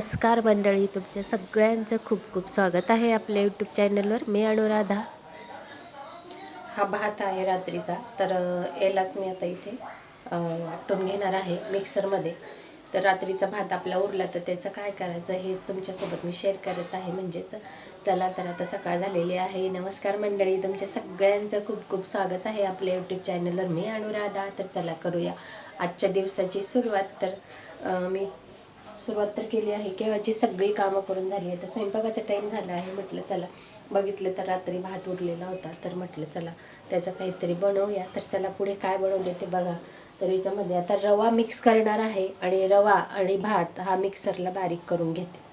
नमस्कार मंडळी तुमच्या सगळ्यांचं खूप खूप स्वागत आहे आपल्या यूट्यूब चॅनलवर मी अनुराधा. हा भात आहे रात्रीचा. तर अ, यालाच मी आता इथे वाटून घेणार आहे मिक्सरमध्ये. तर रात्रीचा भात आपला उरला तर त्याचं काय करायचं हेच तुमच्यासोबत मी शेअर करत आहे. म्हणजेच चला तर आता सकाळ झालेली आहे. नमस्कार मंडळी तुमच्या सगळ्यांचं खूप खूप स्वागत आहे आपल्या यूट्यूब चॅनलवर मी अनुराधा. तर चला करूया आजच्या दिवसाची सुरुवात. तर मी सुरुवात तर केली आहे केव्हाची सगळी कामं करून झाली आहे तर स्वयंपाकाचा टाईम झाला आहे म्हटलं चला बघितलं तर रात्री भात उरलेला होता तर म्हटलं चला त्याचं काहीतरी बनवूया. तर चला पुढे काय बनवले ते बघा. तर याच्यामध्ये आता रवा मिक्स करणार आहे आणि रवा आणि भात हा मिक्सरला बारीक करून घेते.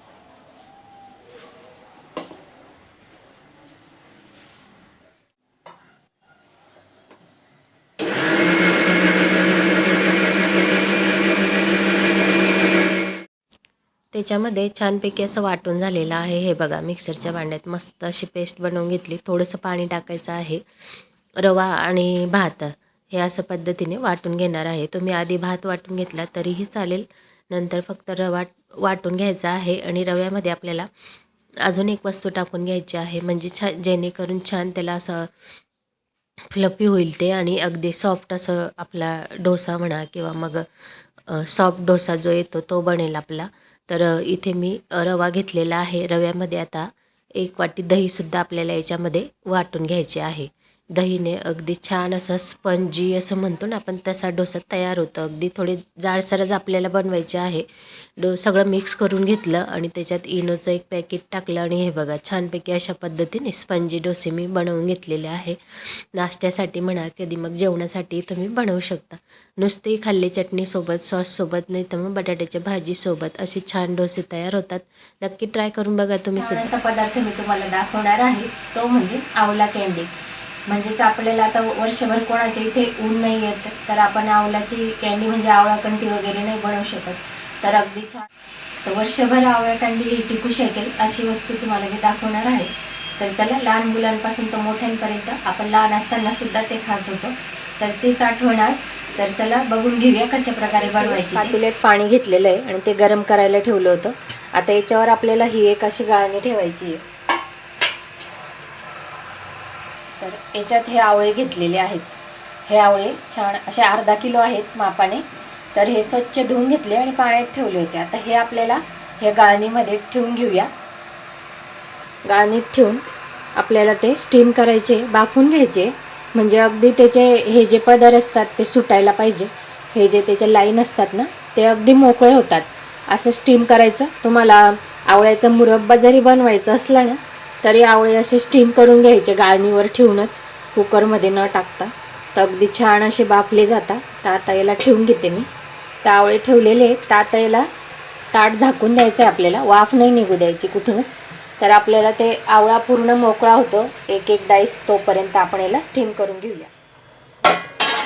त्याच्यामध्ये छानपैकी असं वाटून झालेलं आहे. हे बघा मिक्सरच्या भांड्यात मस्त अशी पेस्ट बनवून घेतली. थोडंसं पाणी टाकायचं आहे. रवा आणि भात हे असं पद्धतीने वाटून घेणार आहे. तुम्ही आधी भात वाटून घेतला तरीही चालेल. नंतर फक्त रवा वाटून घ्यायचा आहे आणि रव्यामध्ये आपल्याला अजून एक वस्तू टाकून घ्यायची आहे. म्हणजे छान जेणेकरून छान त्याला असं फ्लफी होईल ते आणि अगदी सॉफ्ट असं आपला डोसा म्हणा किंवा मग सॉफ्ट डोसा जो येतो तो बनेल आपला. तर इथे मी रवा घेतलेला आहे. रव्यामध्ये आता एक वाटी दहीसुद्धा आपल्याला याच्यामध्ये वाटून घ्यायचे आहे. दहीने अगदी छान असं स्पंजी असं म्हणतो ना आपण तसा डोसा तयार होतो. अगदी थोडे जाडसरच आपल्याला बनवायचे आहे. डो सगळं मिक्स करून घेतलं आणि त्याच्यात इनोचं एक पॅकेट टाकलं आणि हे बघा छानपैकी अशा पद्धतीने स्पंजी डोसे मी बनवून घेतलेले आहे. नाश्त्यासाठी म्हणा कधी मग जेवणासाठी तुम्ही बनवू शकता. नुसतेही खाल्ले चटणीसोबत सॉससोबत नाही तर मग बटाट्याच्या भाजीसोबत असे छान डोसे तयार होतात. नक्की ट्राय करून बघा तुम्ही सुद्धा. पदार्थ मी तुम्हाला दाखवणार आहे. तो म्हणजे आवला कँडी म्हणजेच आपल्याला आता वर्षभर कोणाच्या इथे ऊन नाही येत तर आपण आवळ्याची कॅन्डी म्हणजे आवळा कंटी वगैरे नाही बनवू शकत. तर अगदी छान. तर वर्षभर आवळा कॅन्डी ही टिकू शकेल अशी वस्तू तुम्हाला मी दाखवणार आहे. तर चला लहान मुलांपासून तर मोठ्यांपर्यंत आपण लहान असताना सुद्धा ते खात होतो. तर तेच आठवण आज. तर चला बघून घेऊया कशा प्रकारे बनवायची पातेल्यात पाणी घेतलेलं आहे आणि ते गरम करायला ठेवलं होतं. आता याच्यावर आपल्याला ही एक अशी गाळणी ठेवायची आहे. तर याच्यात हे आवळे घेतलेले आहेत. हे आवळे छान असे अर्धा किलो आहेत मापाने. तर हे स्वच्छ धुवून घेतले आणि पाण्यात ठेवले होते. आता हे आपल्याला ह्या गाळणीमध्ये ठेवून घेऊया. गाळणीत ठेवून आपल्याला ते स्टीम करायचे बाफून घ्यायचे. म्हणजे अगदी त्याचे हे जे पदर असतात ते सुटायला पाहिजे. हे जे त्याचे लाईन असतात ना ते अगदी मोकळे होतात. असं स्टीम करायचं. तुम्हाला आवळ्याचा मुरब्बा जरी बनवायचं असला ना तरी आवळे असे स्टीम करून घ्यायचे गाळणीवर ठेवूनच. कुकरमध्ये न टाकता. तर अगदी छान असे बाफले जातात. तर आता याला ठेवून घेते मी. तर आवळे ठेवलेले आहेत. तर आता याला ताट झाकून द्यायचं आहे आपल्याला. वाफ नाही निघू द्यायची कुठूनच. तर आपल्याला ते आवळा पूर्ण मोकळा होतो. एक एक डाईस तोपर्यंत आपण याला स्टीम करून घेऊया.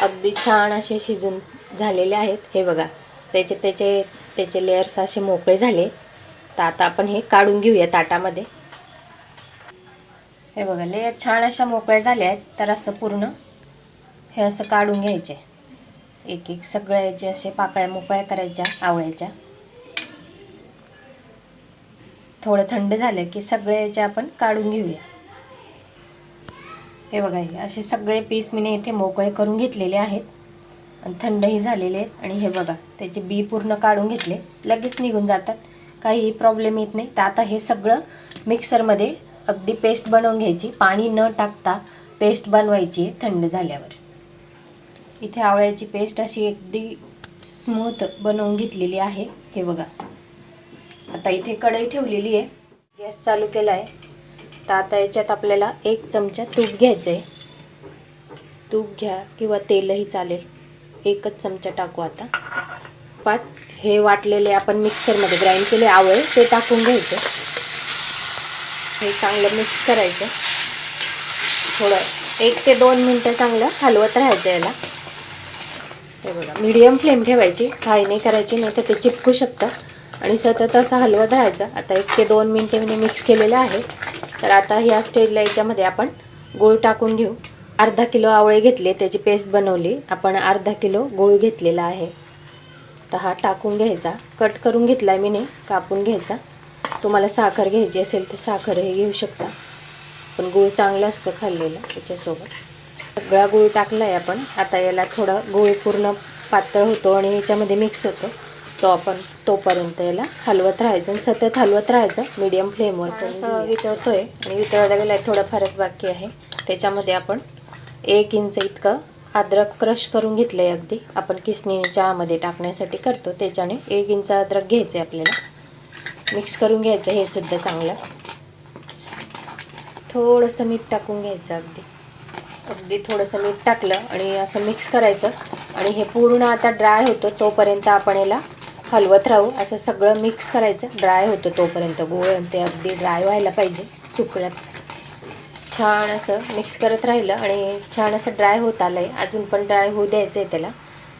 अगदी छान असे शिजून झालेले आहेत. हे बघा. त्याचे त्याचे त्याचे लेयर्स असे मोकळे झाले. तर आता आपण हे काढून घेऊया ताटामध्ये. हे बघा लेयर छान अशा मोकळ्या झाल्या आहेत. तर असं पूर्ण हे असं काढून घ्यायचे. एक एक सगळ्या याचे असे पाकळ्या मोकळ्या करायच्या आवळ्याच्या. थोडं थंड झालं की सगळ्या याच्या आपण काढून घेऊया. हे बघा हे असे सगळे पीस मी इथे मोकळे करून घेतलेले आहेत. आणि थंडही झालेले आहेत. आणि हे बघा त्याचे बी पूर्ण काढून घेतले. लगेच निघून जातात. काहीही प्रॉब्लेम येत नाही. तर आता हे सगळं मिक्सरमध्ये अगदी पेस्ट बनवून घ्यायची. पाणी न टाकता पेस्ट बनवायची आहे थंड झाल्यावर. इथे आवळ्याची पेस्ट अशी अगदी स्मूथ बनवून घेतलेली आहे. हे बघा. आता इथे कढई ठेवलेली आहे. गॅस चालू केला आहे. तर आता याच्यात आपल्याला एक चमचा तूप घ्यायचं आहे. तूप घ्या किंवा तेलही चालेल. एकच चमचा टाकू आता. पाच. हे वाटलेले आपण मिक्सरमध्ये ग्राइंड केले आवळे ते टाकून घ्यायचं. हे चांगलं मिक्स करायचं. थोडं एक ते दोन मिनटं चांगलं हलवत राहायचं याला. हे बघा मीडियम फ्लेम ठेवायची. हाय नाही करायची नाही तर ते चिपकू शकतं. आणि सतत असं हलवत राहायचं. आता एक ते दोन मिनटे मी मिक्स केलेलं आहे. तर आता ह्या स्टेजला याच्यामध्ये आपण गूळ टाकून घेऊ. अर्धा किलो आवळे घेतले त्याची पेस्ट बनवली. आपण अर्धा किलो गूळ घेतलेला आहे. तर हा टाकून घ्यायचा. कट करून घेतला आहे मी नाही कापून घ्यायचा. तुम्हाला साखर घ्यायची असेल तर साखर हे घेऊ शकता. पण गूळ चांगलं असतं खाल्लेलं त्याच्यासोबत. सगळा गूळ टाकला आहे आपण. आता याला थोडा गूळ पूर्ण पातळ होतो आणि याच्यामध्ये मिक्स होतो. तो आपण तोपर्यंत याला हलवत राहायचं. आणि सतत हलवत राहायचं. मीडियम फ्लेमवर असं वितळतोय. आणि वितळायला गेला थोडाफारच बाकी आहे. त्याच्यामध्ये आपण एक इंच इतकं अद्रक क्रश करून घेतलं आहे अगदी. आपण किसणीने चहामध्ये टाकण्यासाठी करतो. त्याच्याने एक इंच अद्रक घ्यायचं आहे आपल्याला. मिक्स करून घ्यायचं हे सुद्धा चांगलं. थोडंसं मीठ टाकून घ्यायचं अगदी. अगदी थोडंसं मीठ टाकलं आणि असं मिक्स करायचं. आणि हे पूर्ण आता ड्राय होतं तोपर्यंत आपण याला हलवत राहू. असं सगळं मिक्स करायचं. ड्राय होतं तोपर्यंत. गोळ ते अगदी ड्राय व्हायला पाहिजे सुकल्यात. छान असं मिक्स करत राहिलं आणि छान असं ड्राय होत आलं आहे अजून पण ड्राय होऊ द्यायचं आहे त्याला.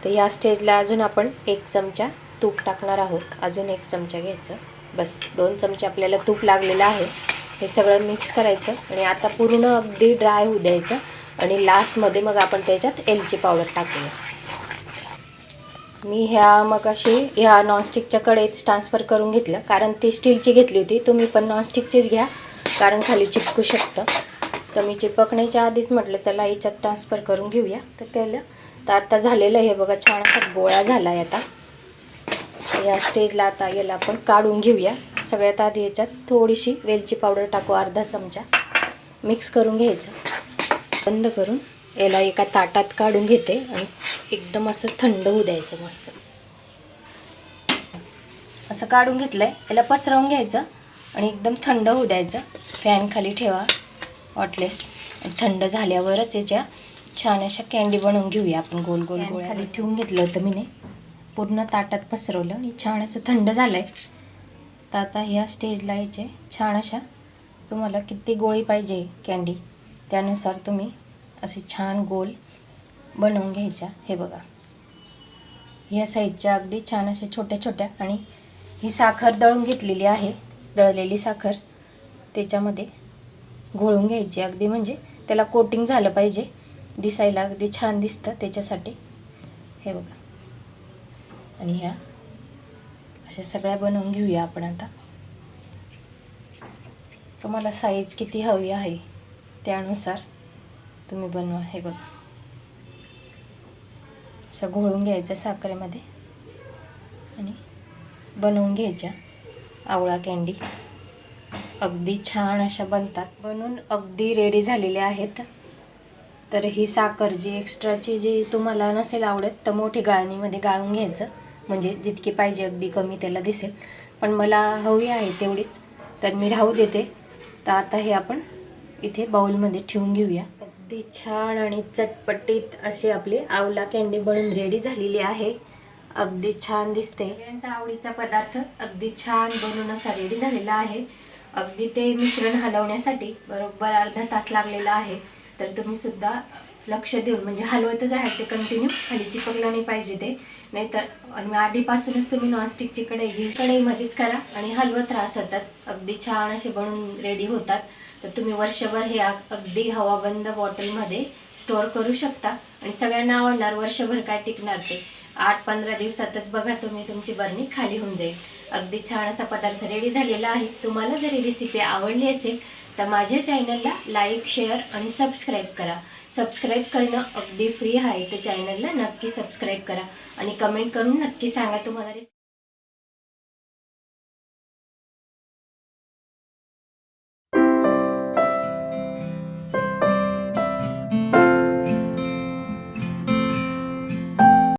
तर ह्या स्टेजला अजून आपण एक चमचा तूप टाकणार आहोत. अजून एक चमचा घ्यायचं. बस दोन चमचे आपल्याला तूप लागलेलं आहे. हे सगळं मिक्स करायचं आणि आता पूर्ण अगदी ड्राय होऊ द्यायचं आणि लास्टमध्ये मग आपण त्याच्यात एलची पावडर टाकूया. मी ह्या मग अशी ह्या नॉनस्टिकच्या कडेच ट्रान्सफर करून घेतलं कारण ती स्टीलची घेतली होती. तुम्ही पण नॉनस्टिकचीच घ्या कारण खाली चिपकू शकतं. तर मी चिपकण्याच्या आधीच म्हटलं चला याच्यात ट्रान्सफर करून घेऊया. तर केलं तर आता झालेलं हे बघा छान असा गोळा झाला आहे आता. या स्टेजला आता याला आपण काढून घेऊया. सगळ्यात आधी याच्यात थोडीशी वेलची पावडर टाकू अर्धा चमचा. मिक्स करून घ्यायचं. बंद करून याला एका ताटात काढून घेते आणि एकदम असं थंड होऊ द्यायचं मस्त. असं काढून घेतलं आहे याला पसरवून घ्यायचं आणि एकदम थंड होऊ द्यायचं. फॅन खाली ठेवा हॉटलेस. थंड झाल्यावरच याच्या छान अशा कॅन्डी बनवून घेऊया आपण गोल गोल गोल खाली ठेवून घेतलं होतं मीने. पूर्ण ताटात पसरवलं आणि छान असं थंड झालं आहे तर आता ह्या स्टेजला याचे छान अशा तुम्हाला किती गोळी पाहिजे कॅन्डी. त्यानुसार तुम्ही असे छान गोल बनवून घ्यायच्या. हे बघा. ह्या साईजच्या अगदी छान अशा छोट्या छोट्या आणि ही साखर दळून घेतलेली आहे. दळलेली साखर त्याच्यामध्ये घोळून घ्यायची. अगदी म्हणजे त्याला कोटिंग झालं पाहिजे. दिसायला अगदी छान दिसतं त्याच्यासाठी. हे बघा. आणि ह्या. अशा सगळ्या बनवून घेऊया आपण आता. तुम्हाला साईज किती हवी आहे त्यानुसार तुम्ही बनवा. हे बघा. असं घोळून घ्यायचं साखरेमध्ये. आणि बनवून घ्यायच्या. आवळा कँडी अगदी छान अशा बनतात. बनून अगदी रेडी झालेले आहेत. तर ही साखर जी एक्स्ट्राची जी तुम्हाला नसेल आवडत तर मोठी गाळणीमध्ये गाळून घ्यायचं. म्हणजे जितकी पाहिजे अगदी कमी त्याला दिसेल. पण मला हवी आहे तेवढीच. तर मी राहू देते. तर आता हे आपण इथे बाउलमध्ये ठेवून घेऊया. अगदी छान आणि चटपटीत अशी आपली आवला कँडी बनून रेडी झालेली आहे. अगदी छान दिसते. यांचा आवडीचा पदार्थ अगदी छान बनवून असा रेडी झालेला आहे. अगदी ते मिश्रण हलवण्यासाठी बरोबर अर्धा तास लागलेला आहे. तर तुम्ही सुद्धा लक्ष देऊन म्हणजे हलवतच राहायचे कंटिन्यू खाली चिपकलं नाही पाहिजे ते. नाहीतर आणि आधीपासूनच तुम्ही नॉनस्टिकची कढई घेऊ कढईमध्येच करा आणि हलवत राहा सतत. अगदी छान असे बनून रेडी होतात. तर तुम्ही वर्षभर हे अगदी हवाबंद बॉटलमध्ये स्टोअर करू शकता. आणि सगळ्यांना आवडणार वर्षभर काय टिकणार ते. आठ पंधरा दिवसातच बघा तुम्ही तुमची बरणी खाली होऊन जाईल. अगदी छान असा पदार्थ रेडी झालेला आहे. तुम्हाला जर ही रेसिपी आवडली असेल तर माझ्या चॅनलला लाईक शेअर आणि सबस्क्राईब करा. सबस्क्राईब करणं अगदी फ्री आहे तर चॅनलला नक्की सबस्क्राईब करा. आणि कमेंट करून नक्की सांगा तुम्हाला